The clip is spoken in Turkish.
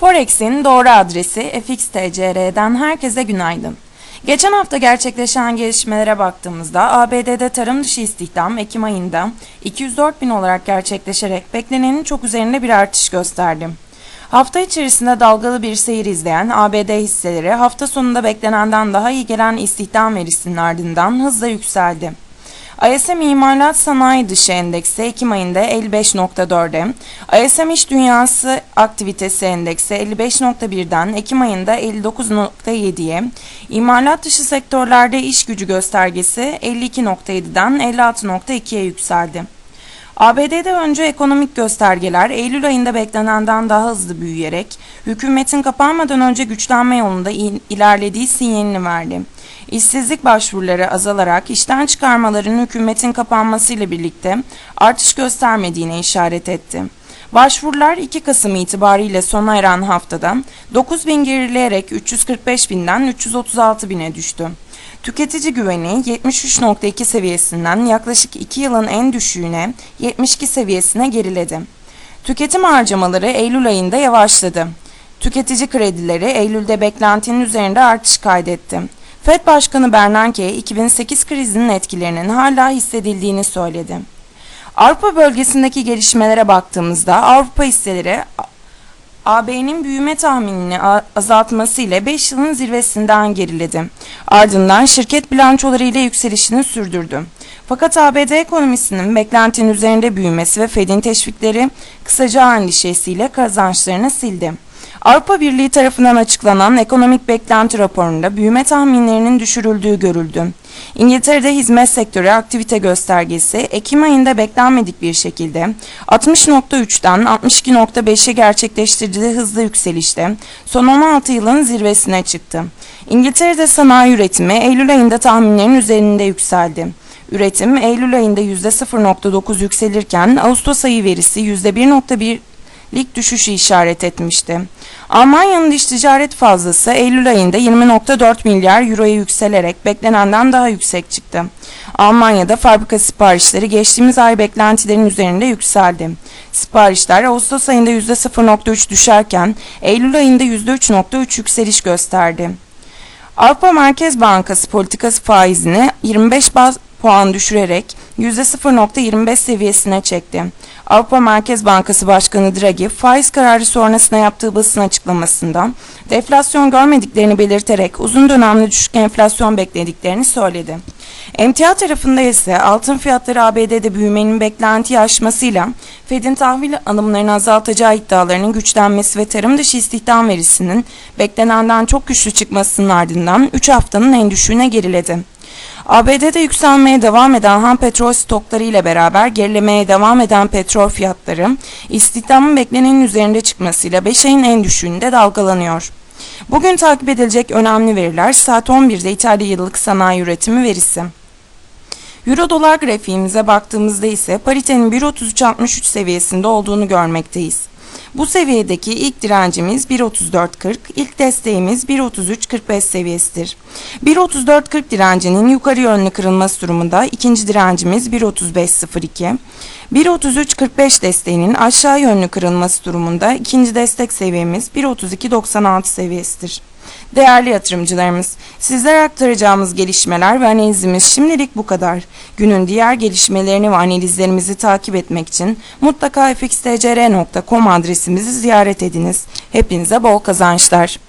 Forex'in doğru adresi FXTCR'den herkese günaydın. Geçen hafta gerçekleşen gelişmelere baktığımızda ABD'de tarım dışı istihdam Ekim ayında 204 bin olarak gerçekleşerek beklenenin çok üzerinde bir artış gösterdi. Hafta içerisinde dalgalı bir seyir izleyen ABD hisseleri hafta sonunda beklenenden daha iyi gelen istihdam verisinin ardından hızla yükseldi. ISM İmalat Sanayi Dışı Endeksi Ekim ayında 55.4'e, ISM İş Dünyası Aktivitesi Endeksi 55.1'den Ekim ayında 59.7'ye, imalat dışı sektörlerde iş gücü göstergesi 52.7'den 56.2'ye yükseldi. ABD'de önce ekonomik göstergeler Eylül ayında beklenenden daha hızlı büyüyerek hükümetin kapanmadan önce güçlenme yolunda ilerlediği sinyalini verdi. İşsizlik başvuruları azalarak işten çıkarmaların hükümetin kapanmasıyla birlikte artış göstermediğine işaret etti. Başvurular 2 Kasım itibariyle sona eren haftada 9 bin gerileyerek 345 binden 336 bine düştü. Tüketici güveni 73.2 seviyesinden yaklaşık 2 yılın en düşüğüne 72 seviyesine geriledi. Tüketim harcamaları Eylül ayında yavaşladı. Tüketici kredileri Eylül'de beklentinin üzerinde artış kaydetti. FED Başkanı Bernanke 2008 krizinin etkilerinin hala hissedildiğini söyledi. Avrupa bölgesindeki gelişmelere baktığımızda Avrupa hisseleri AB'nin büyüme tahminini azaltması ile 5 yılın zirvesinden geriledi. Ardından şirket bilançoları ile yükselişini sürdürdü. Fakat ABD ekonomisinin beklentinin üzerinde büyümesi ve Fed'in teşvikleri kısaca endişesiyle kazançlarını sildi. Avrupa Birliği tarafından açıklanan ekonomik beklenti raporunda büyüme tahminlerinin düşürüldüğü görüldü. İngiltere'de hizmet sektörü aktivite göstergesi Ekim ayında beklenmedik bir şekilde 60.3'ten 62.5'e gerçekleştirdiği hızlı yükselişte son 16 yılın zirvesine çıktı. İngiltere'de sanayi üretimi Eylül ayında tahminlerin üzerinde yükseldi. Üretim Eylül ayında %0.9 yükselirken Ağustos ayı verisi %1.1 lik düşüşü işaret etmişti. Almanya'nın dış ticaret fazlası Eylül ayında 20.4 milyar euroya yükselerek beklenenden daha yüksek çıktı. Almanya'da fabrika siparişleri geçtiğimiz ay beklentilerin üzerinde yükseldi. Siparişler Ağustos ayında %0.3 düşerken Eylül ayında %3.3 yükseliş gösterdi. Avrupa Merkez Bankası politikası faizini 25 baz puan düşürerek %0.25 seviyesine çekti. Avrupa Merkez Bankası Başkanı Draghi faiz kararı sonrasında yaptığı basın açıklamasında deflasyon görmediklerini belirterek uzun dönemli düşük enflasyon beklediklerini söyledi. Emtia tarafında ise altın fiyatları ABD'de büyümenin beklentiyi aşmasıyla Fed'in tahvil alımlarını azaltacağı iddialarının güçlenmesi ve tarım dışı istihdam verisinin beklenenden çok güçlü çıkmasının ardından 3 haftanın en düşüğüne geriledi. ABD'de yükselmeye devam eden ham petrol stokları ile beraber gerilemeye devam eden petrol fiyatları istihdamın beklenenin üzerinde çıkmasıyla 5 ayın en düşüğünde dalgalanıyor. Bugün takip edilecek önemli veriler saat 11'de İtalya yıllık sanayi üretimi verisi. Euro dolar grafiğimize baktığımızda ise paritenin 1.3363 seviyesinde olduğunu görmekteyiz. Bu seviyedeki ilk direncimiz 1.34.40, ilk desteğimiz 1.33.45 seviyesidir. 1.34.40 direncinin yukarı yönlü kırılması durumunda ikinci direncimiz 1.35.02, 1.33.45 desteğinin aşağı yönlü kırılması durumunda ikinci destek seviyemiz 1.32.96 seviyesidir. Değerli yatırımcılarımız, sizlere aktaracağımız gelişmeler ve analizimiz şimdilik bu kadar. Günün diğer gelişmelerini ve analizlerimizi takip etmek için mutlaka fxtcr.com adresimizi ziyaret ediniz. Hepinize bol kazançlar.